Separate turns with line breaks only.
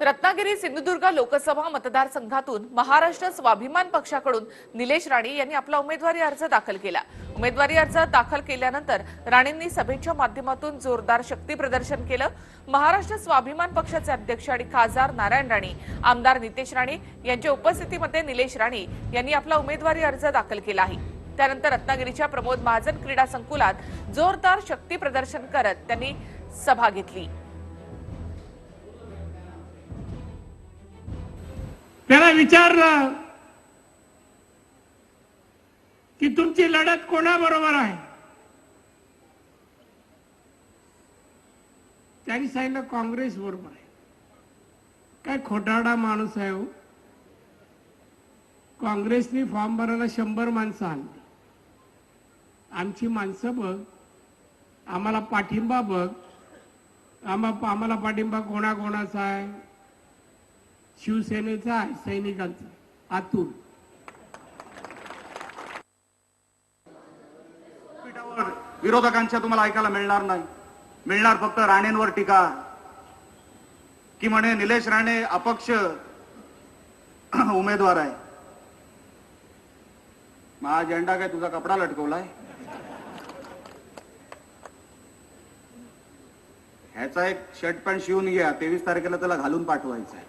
रत्नागिरी सिंधुदुर्ग लोकसभा मतदारसंघातून महाराष्ट्र स्वाभिमान पक्षाकडून निलेश राणे यांनी आपला उमेदवारी अर्ज दाखल केला. उमेदवारी अर्ज दाखल केल्यानंतर राणेंनी सभेच्या माध्यमातून जोरदार शक्ती प्रदर्शन केलं. महाराष्ट्र स्वाभिमान पक्षाचे अध्यक्ष आणि खासदार नारायण राणे आमदार नितेश राणे यांच्या उपस्थितीमध्ये निलेश राणे यांनी आपला उमेदवारी अर्ज दाखल केला आहे. त्यानंतर रत्नागिरीच्या प्रमोद महाजन क्रीडा संकुलात जोरदार शक्ती प्रदर्शन करत त्यांनी सभा घेतली.
त्याला विचारलं की तुमची लढत कोणाबरोबर आहे? त्यांनी सांगितलं काँग्रेस बरोबर आहे. काय खोटाडा माणूस आहे हो. काँग्रेसनी फॉर्म भरायला शंभर माणसं आणली. आमची माणसं बघ. आम्हाला पाठिंबा बघ. आम्हा आम्हाला पाठिंबा कोणाकोणाचा आहे? शिवसेनेचा आहे सैनिकांचा आतून.
विरोधकांच्या तुम्हाला ऐकायला मिळणार नाही. मिळणार फक्त राणेंवर टीका. की म्हणे निलेश राणे अपक्ष उमेदवार आहे. मग झेंडा काय तुझा कपडा लटकवलाय? ह्याचा एक शर्ट पॅन्ट शिवून घ्या. तेवीस तारखेला त्याला घालून पाठवायचं